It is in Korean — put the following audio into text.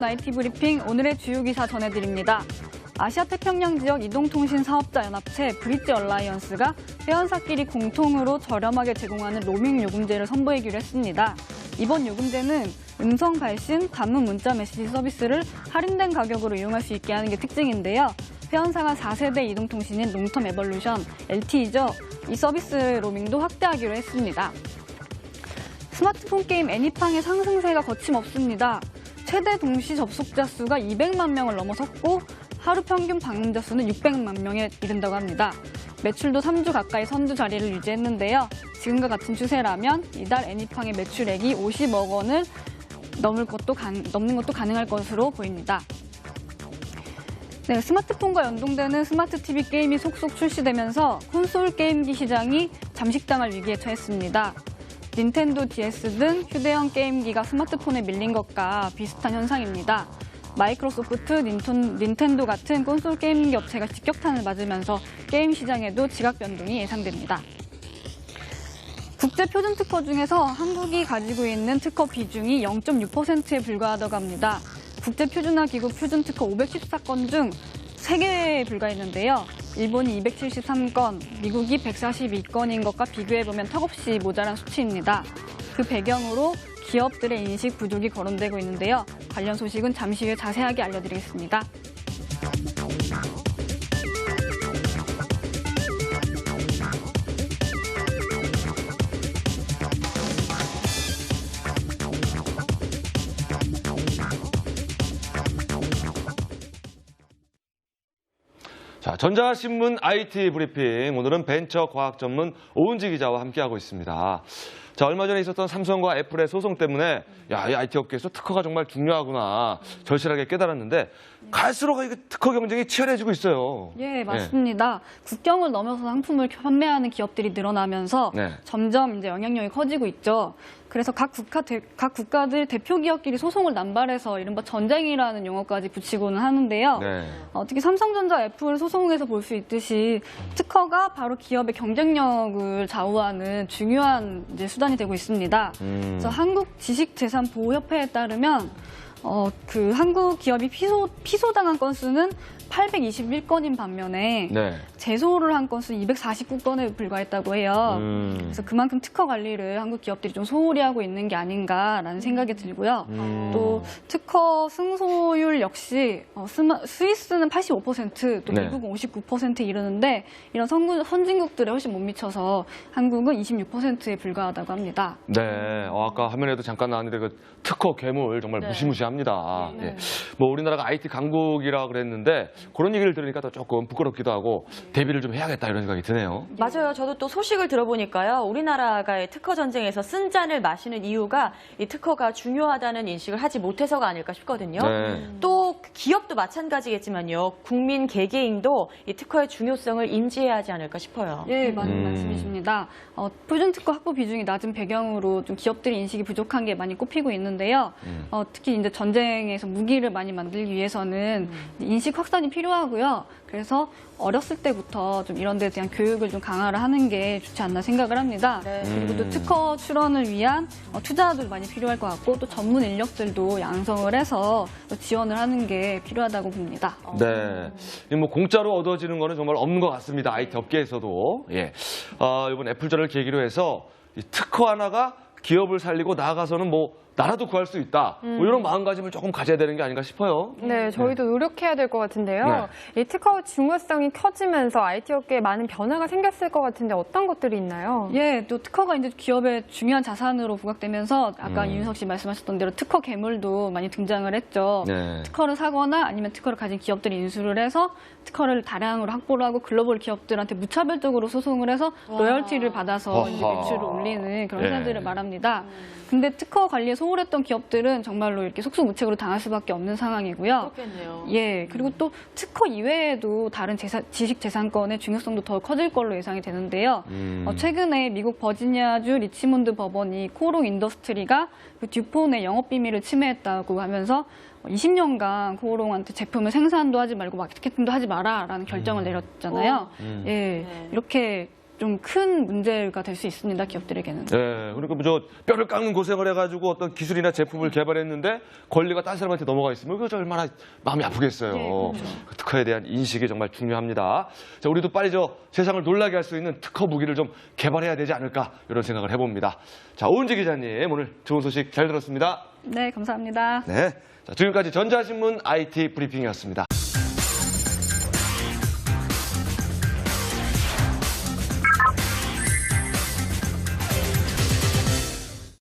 IT 브리핑 오늘의 주요 기사 전해드립니다. 아시아 태평양 지역 이동통신 사업자 연합체 브릿지 얼라이언스가 회원사끼리 공통으로 저렴하게 제공하는 로밍 요금제를 선보이기로 했습니다. 이번 요금제는 음성 발신, 단문 문자 메시지 서비스를 할인된 가격으로 이용할 수 있게 하는 게 특징인데요. 회원사가 4세대 이동통신인 롱텀 에볼루션, LTE죠. 이 서비스 로밍도 확대하기로 했습니다. 스마트폰 게임 애니팡의 상승세가 거침없습니다. 최대 동시 접속자 수가 200만 명을 넘어섰고 하루 평균 방문자 수는 600만 명에 이른다고 합니다. 매출도 3주 가까이 선두 자리를 유지했는데요. 지금과 같은 추세라면 이달 애니팡의 매출액이 50억 원을 넘을 것도 가, 넘는 것도 가능할 것으로 보입니다. 네, 스마트폰과 연동되는 스마트 TV 게임이 속속 출시되면서 콘솔 게임기 시장이 잠식당할 위기에 처했습니다. 닌텐도 DS 등 휴대용 게임기가 스마트폰에 밀린 것과 비슷한 현상입니다. 마이크로소프트, 닌텐, 닌텐도 같은 콘솔 게임기 업체가 직격탄을 맞으면서 게임 시장에도 지각 변동이 예상됩니다. 국제 표준 특허 중에서 한국이 가지고 있는 특허 비중이 0.6%에 불과하다고 합니다. 국제 표준화 기구 표준 특허 514건 중 3개에 불과했는데요. 일본이 273건, 미국이 142건인 것과 비교해보면 턱없이 모자란 수치입니다. 그 배경으로 기업들의 인식 부족이 거론되고 있는데요. 관련 소식은 잠시 후에 자세하게 알려드리겠습니다. 전자신문 IT 브리핑. 오늘은 벤처 과학 전문 오은지 기자와 함께하고 있습니다. 자, 얼마 전에 있었던 삼성과 애플의 소송 때문에 야, 이 IT 업계에서 특허가 정말 중요하구나 절실하게 깨달았는데 갈수록 이 특허 경쟁이 치열해지고 있어요. 예, 맞습니다. 국경을 넘어서 상품을 판매하는 기업들이 늘어나면서 네. 점점 이제 영향력이 커지고 있죠. 그래서 각 국가 대- 각 국가들 대표 기업끼리 소송을 남발해서 이른바 전쟁이라는 용어까지 붙이고는 하는데요. 네. 어, 특히 삼성전자 애플 소송에서 볼 수 있듯이 특허가 바로 기업의 경쟁력을 좌우하는 중요한 이제 수단 이 되고 있습니다. 음. 그래서 한국 지식재산보호협회에 따르면 어, 그 한국 기업이 피소, 피소당한 건수는 821건인 반면에 네. 제소를 한 건수는 249건에 불과했다고 해요. 음. 그래서 그만큼 특허 관리를 한국 기업들이 좀 소홀히 하고 있는 게 아닌가라는 생각이 들고요. 음. 또 특허 승소율 역시 어, 스마- 스위스는 85%, 또 네. 미국은 59%에 이르는데 이런 선구, 선진국들에 훨씬 못 미쳐서 한국은 26%에 불과하다고 합니다. 네. 어, 아까 화면에도 잠깐 나왔는데 그 특허 괴물 정말 네. 무시무시 합니다. 네. 예. 뭐 우리나라가 IT 강국이라 그랬는데 그런 얘기를 들으니까 또 조금 부끄럽기도 하고 대비를 좀 해야겠다 이런 생각이 드네요. 맞아요. 저도 또 소식을 들어보니까요. 우리나라가 이 특허 전쟁에서 쓴 잔을 마시는 이유가 이 특허가 중요하다는 인식을 하지 못해서가 아닐까 싶거든요. 네. 또 기업도 마찬가지겠지만요. 국민 개개인도 이 특허의 중요성을 인지해야 하지 않을까 싶어요. 예, 맞는 음. 말씀이십니다. 어, 표준 특허 확보 비중이 낮은 배경으로 좀 기업들이 인식이 부족한 게 많이 꼽히고 있는데요. 음. 어, 특히 이제 전쟁에서 무기를 많이 만들기 위해서는 인식 확산이 필요하고요. 그래서 어렸을 때부터 좀 이런 데에 대한 교육을 좀 강화를 하는 게 좋지 않나 생각을 합니다. 네. 그리고 또 음. 특허 출원을 위한 어, 투자도 많이 필요할 것 같고 또 전문 인력들도 양성을 해서 또 지원을 하는 게 필요하다고 봅니다. 네. 이뭐 공짜로 얻어지는 거는 정말 없는 것 같습니다. IT 업계에서도. 예. 아, 이번 애플전을 계기로 해서 이 특허 하나가 기업을 살리고 나아가서는 뭐 나라도 구할 수 있다. 뭐 이런 마음가짐을 조금 가져야 되는 게 아닌가 싶어요. 네, 저희도 노력해야 될 것 같은데요. 이 특허 중요성이 커지면서 IT 업계에 많은 변화가 생겼을 것 같은데 어떤 것들이 있나요? 예, 또 특허가 이제 기업의 중요한 자산으로 부각되면서 아까 음. 이윤석 씨 말씀하셨던 대로 특허 괴물도 많이 등장을 했죠. 네. 특허를 사거나 아니면 특허를 가진 기업들이 인수를 해서 특허를 다량으로 확보를 하고 글로벌 기업들한테 무차별적으로 소송을 해서 로열티를 받아서 이제. 매출을 올리는 그런 예. 회사들을 말합니다. 근데 특허 관리에 소 홀했던 기업들은 정말로 이렇게 속수무책으로 당할 수밖에 없는 상황이고요. 그렇겠네요. 예, 그리고 또 특허 이외에도 다른 재산- 지식 재산권의 중요성도 더 커질 걸로 예상이 되는데요. 음. 어, 최근에 미국 버지니아주 리치몬드 법원이 코롱 인더스트리가 그 듀폰의 영업 비밀을 침해했다고 하면서 20년간 코오롱한테 제품을 생산도 하지 말고 마케팅도 하지 마라라는 결정을 내렸잖아요. 어. 음. 예, 네. 이렇게 좀 큰 문제가 될 수 있습니다. 기업들에게는. 예, 그러니까 뭐저 뼈를 깎는 고생을 해가지고 어떤 기술이나 제품을 개발했는데 권리가 딴 사람한테 넘어가 있으면 그거 얼마나 마음이 아프겠어요. 예, 그렇죠. 그 특허에 대한 인식이 정말 중요합니다. 자, 우리도 빨리 저 세상을 놀라게 할 수 있는 특허 무기를 좀 개발해야 되지 않을까 이런 생각을 해봅니다. 자, 오은지 기자님 오늘 좋은 소식 잘 들었습니다. 네, 감사합니다. 네, 자, 지금까지 전자신문 IT 브리핑이었습니다.